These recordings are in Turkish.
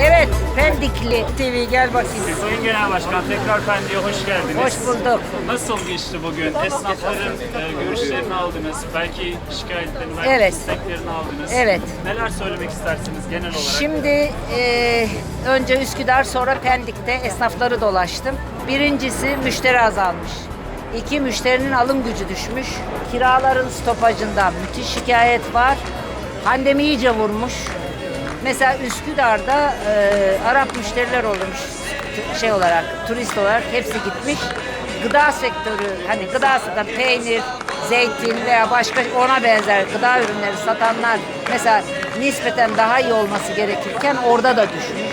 Evet, Pendikli TV gel bakayım. Sayın Genel Başkan tekrar Pendik'e hoş geldiniz. Hoş bulduk. Nasıl geçti bugün? Esnafların e, görüşlerini aldınız. Belki şikayetlerini, belki Evet. isteklerini aldınız. Evet. Neler söylemek istersiniz genel olarak? Şimdi e, önce Üsküdar sonra Pendik'te esnafları dolaştım. Birincisi müşteri azalmış. İki müşterinin alım gücü düşmüş. Kiraların stopajından müthiş şikayet var. Pandemi iyice vurmuş. Mesela Üsküdar'da e, Arap müşteriler olmuş şey olarak, turist olarak hepsi gitmiş. Gıda sektörü, hani gıda satan peynir, zeytin veya başka ona benzer gıda ürünleri satanlar mesela nispeten daha iyi olması gerekirken orada da düşmüş.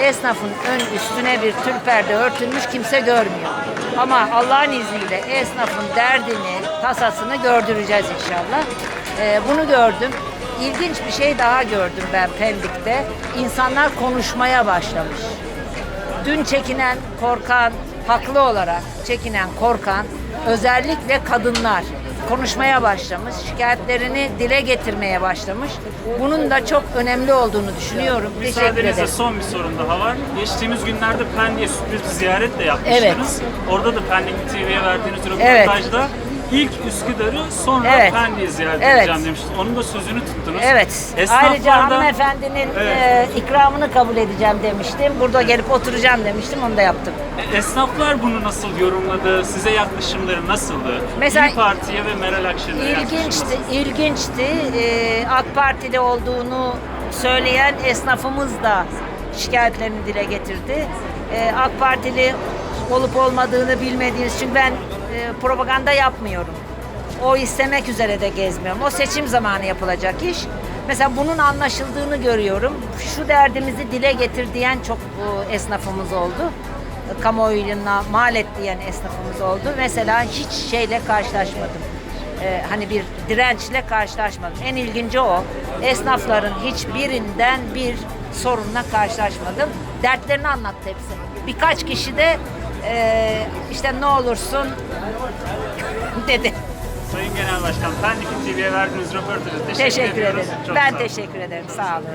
Esnafın ön üstüne bir tül perde örtülmüş kimse görmüyor. Ama Allah'ın izniyle esnafın derdini, tasasını gördüreceğiz inşallah. Ee, bunu gördüm. İlginç bir şey daha gördüm ben Pendik'te. İnsanlar konuşmaya başlamış. Dün çekinen, korkan, haklı olarak çekinen, korkan özellikle kadınlar konuşmaya başlamış, şikayetlerini dile getirmeye başlamış. Bunun da çok önemli olduğunu düşünüyorum. Teşekkür ederim. son bir sorun daha var. Geçtiğimiz günlerde Pendik'e sürpriz bir ziyaret de yapmıştınız. Orada da Pendik TV'ye verdiğiniz Evet. İlk Üsküdar'ı sonra Evet. Pendik'i ziyaret Evet. edeceğim demiştiniz. Onun da sözünü tuttunuz. Evet. Esnaflar Ayrıca hanımefendinin Evet. e, ikramını kabul edeceğim demiştim. Burada gelip oturacağım demiştim. Onu da yaptım. E, Esnaflar bunu nasıl yorumladı? Size yaklaşımları nasıldı? Mesela- İYİ Parti'ye ve Meral Akşener'e yaklaşım İlginçti, nasıl? ilginçti. Ee, AK Parti'de olduğunu söyleyen esnafımız da şikayetlerini dile getirdi. Ee, AK Partili olup olmadığını bilmediğiniz için ben e, propaganda yapmıyorum. O istemek üzere de gezmiyorum. O seçim zamanı yapılacak iş. Mesela bunun anlaşıldığını görüyorum. Şu derdimizi dile getir diyen çok e, esnafımız oldu kamuoyuna mal et diyen esnafımız oldu. Mesela hiç şeyle karşılaşmadım. Ee, hani bir dirençle karşılaşmadım. En ilginci o. Esnafların hiçbirinden bir sorunla karşılaşmadım. Dertlerini anlattı hepsi. Birkaç kişi de e, işte ne olursun dedi. Sayın Genel Başkan, Pendik TV'ye verdiğiniz röportajı teşekkür, Teşekkür ediyoruz. ederim. Çok ben olun. teşekkür ederim. Sağ olun.